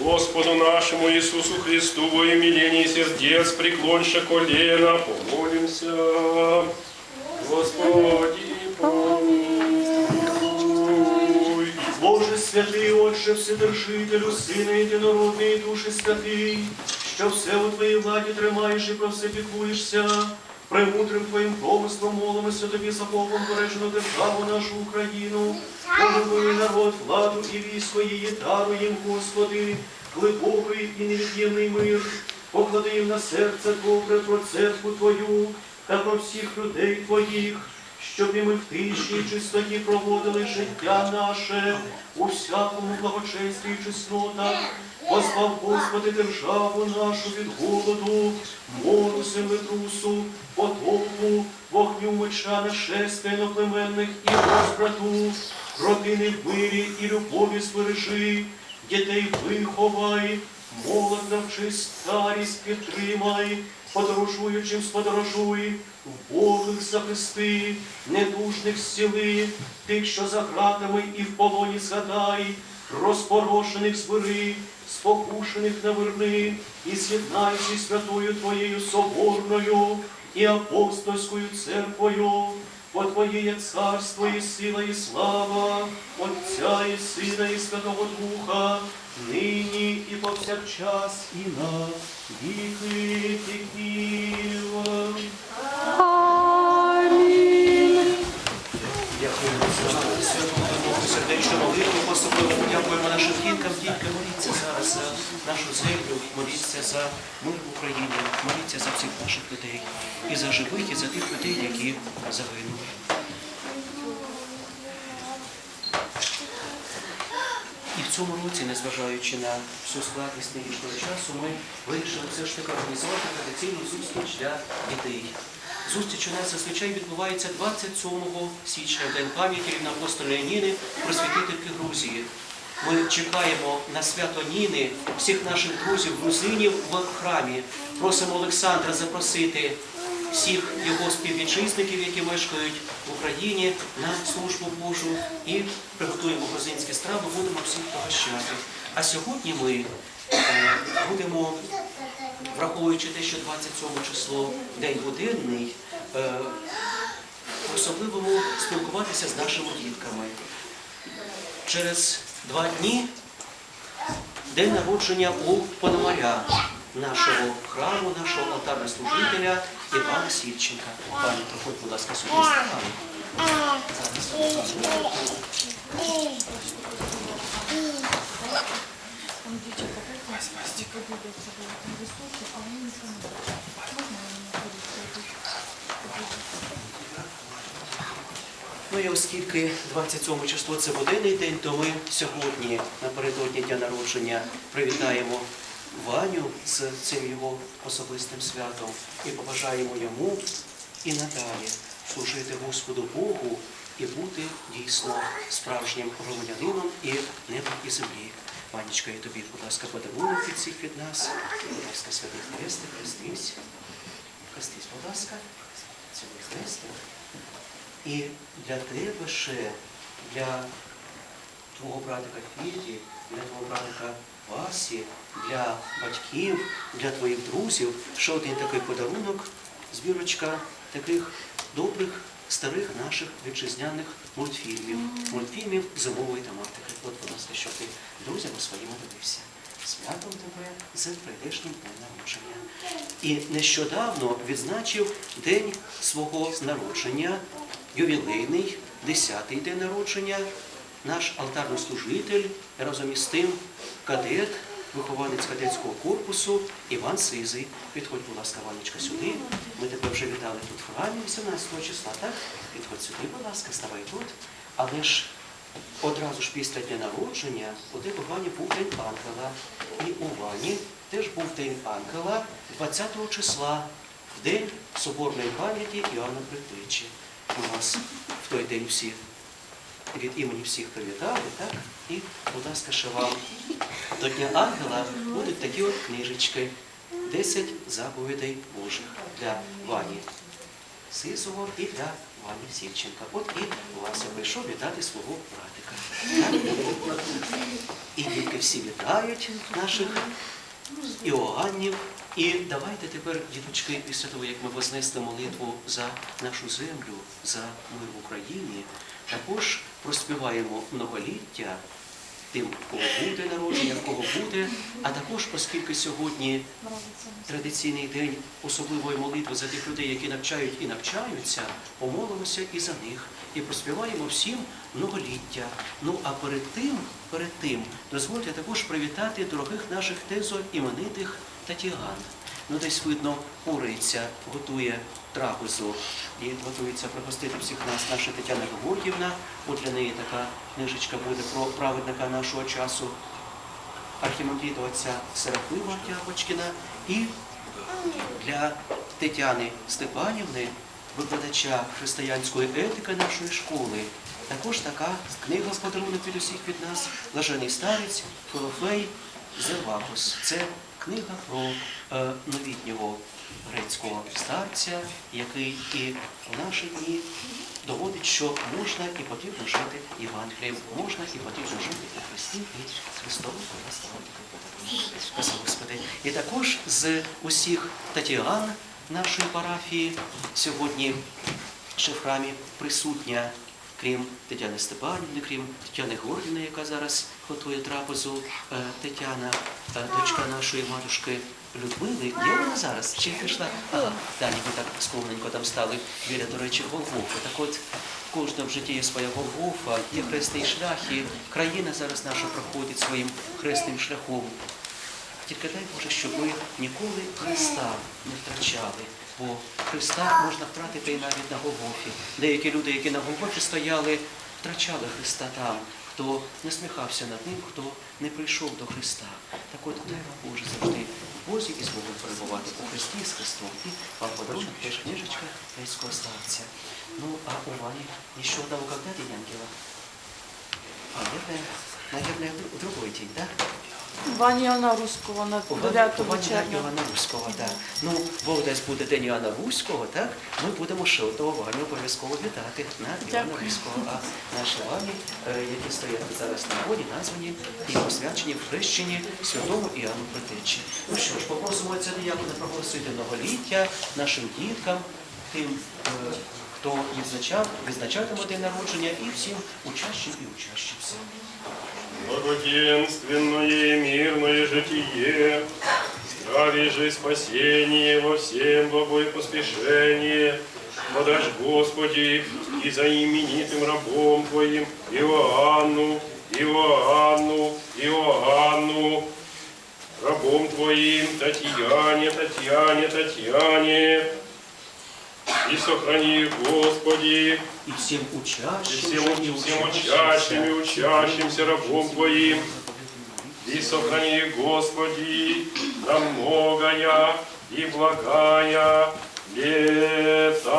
Господу нашему Иисусу Христу во имени сердец преклонься колено, помолимся. Господи, помилуй. Боже святий, Отче, Вседержителю, Сина єдинородний, і Душі святий, що все у Твоїй владі тримаєш і про все піклуєшся. Премудрим Твоїм промислом молимося Тобі за Богом бережену державу нашу Україну, помилуй народ, владу і військо її, даруй їм, Господи, глибокий і невід'ємний мир, поклади їм на серце добре про церкву Твою та про всіх людей Твоїх, щоб і ми в тиші чистоті проводили життя наше у всякому благочесті і чеснотах. Позбав, Господи, державу нашу від голоду, мору, землетрусу, потопу, вогню меча нашестя іноплеменних і розбрату, родини в мирі і любові збережи, дітей виховай, молодь навчи, старість підтримай, подорожуючим сподорожуй, вбогих захисти, недужних зціли, тих, що за гратами і в полоні згадай, розпорошених збери, спокушених наверни, і з'єднай святою Твоєю соборною і апостольською церквою, бо Твоє є царство і сила, і слава, Отця і Сина, і Святого Духа, нині і повсякчас, і на віки віків. Землю, моліться за мир в Україні, моліться за всіх наших людей і за живих, і за тих людей, які загинули. І в цьому році, незважаючи на всю складність нинішнього часу, ми вирішили все ж таки організувати традиційну зустріч для дітей. Зустріч у нас зазвичай відбувається 27 січня, День пам'яті рівноапостольної Ніни, просвітительки Грузії. Ми чекаємо на свято Ніни всіх наших друзів, грузинів в храмі. Просимо Олександра запросити всіх його співвітчизників, які мешкають в Україні, на службу Божу і приготуємо грузинські страви, будемо всіх пригощати. А сьогодні ми е, будемо, враховуючи те, що 27 число день буденний, е, по-особливому спілкуватися з нашими дітками. Через два дні день народження у Пономаря, нашого храму, нашого алтарного служителя Івана Сільченка. Пані, проходь, будь ласка, сюди. Там Ну і оскільки 27 число це буденний день, то ми сьогодні, напередодні дня народження, привітаємо Ваню з цим його особистим святом і побажаємо йому і надалі служити Господу Богу і бути дійсно справжнім громадянином і неба і землі. Ванечка, і тобі, будь ласка, подарунок від всіх від нас. Будь ласка, святий хрестик, хрестись. Хрестись, будь ласка. Цілий хрестик. І для тебе ще, для твого братика Фіді, для твого братика Васі, для батьків, для твоїх друзів ще один такий подарунок, збірочка таких добрих старих наших вітчизняних мультфільмів, мультфільмів зимової тематики. От, будь ласка, щоб ти друзям своїм дивився. Святом тебе з прийдешнім днем народження. І нещодавно відзначив день свого народження, ювілейний, 10-й день народження, наш алтарнослужитель, разом із тим кадет, вихованець кадетського корпусу Іван Сизий. Підходь, будь ласка, Ванечка, сюди. Ми тебе вже вітали тут в храмі 18 числа, так? Підходь сюди, будь ласка, ставай тут. Але ж Одразу ж після дня народження у тебе Вані був День Ангела. І у Вані теж був День Ангела 20 числа, День Соборної пам'яті Іоанна Предтечі. Ми вас в той день всі від імені всіх привітали, так? І, будь ласка, ще до Дня Ангела будуть такі от книжечки. 10 заповідей Божих для Вані. Сизого і для Вані Сільченка. От і Вася прийшов вітати свого братика. І дітки всі вітають наших Іоганнів. І давайте тепер, діточки, після того, як ми вознесли молитву за нашу землю, за мир в Україні, також проспіваємо многоліття тим, в кого буде народження, в кого буде, а також, оскільки сьогодні традиційний день особливої молитви за тих людей, які навчають і навчаються, помолимося і за них, і проспіваємо всім многоліття. Ну а перед тим, перед тим, дозвольте також привітати дорогих наших тезо іменитих Татіган. Ну, десь видно, куриця готує трапезу і готується пригостити всіх нас наша Тетяна Георгівна. От для неї така книжечка буде про праведника нашого часу архімандріта отця Серафима Тяпочкіна і для Тетяни Степанівни, викладача християнської етики нашої школи. Також така книга в подарунок від усіх від нас Блажений старець Филофей Зервакус. Це книга про е, новітнього грецького старця, який і в наші дні доводить, що можна і потрібно жити Євангелієм, можна і потрібно жити у Христі і Христову Спасибо, Господи. І також з усіх Татіан нашої парафії сьогодні ще в храмі присутня, крім Тетяни Степанівни, крім Тетяни Гордіни, яка зараз готує трапезу, е, Тетяна, е, дочка нашої матушки Людмили. Є вона зараз? Чи пішла? Ага, далі ви так скромненько там стали біля, до речі, Голгофи. Так от в житті є своя Голгофа, є хресний шлях, і країна зараз наша проходить своїм хресним шляхом. Тільки дай Боже, щоб ми ніколи Христа не втрачали, бо Христа можна втратити і навіть на Голгофі. Деякі люди, які на Голгофі стояли, втрачали Христа там, хто не сміхався над ним, хто не прийшов до Христа. Так от дай вам Боже завжди в Бозі і з Богом перебувати у Христі з Христом. І вам подарунок теж книжечка грецького старця. Ну, а у Вани еще одного когда день ангела? Наверное, наверное, в другой день, да? Ваня Иоанна Русского на У 9 червня. Іоанна Руського, так. Ну, Бог десь буде День Іоанна Руського, так? Ми будемо ще того Ваню обов'язково вітати на Іоанна Дякую. Руського. А наші Вані, е, які стоять зараз на воді, названі і посвячені в хрещенні святому Іоанну Притечі. Ну що ж, попросимо отця Діякона проголосити многоліття нашим діткам, тим, е, хто відзначатиме день народження, і всім учащим і учащимся. Благоденственное и мирное житие, здравие же спасение во всем благое поспешение, подашь Господи и за именитым рабом Твоим Иоанну, Иоанну, Иоанну, рабом Твоим Татьяне, Татьяне, Татьяне, И сохрани, Господи, и всем учащимся, и всем, всем и учащимся рабом Твоим, и сохрани, Господи, на многое и благая лето.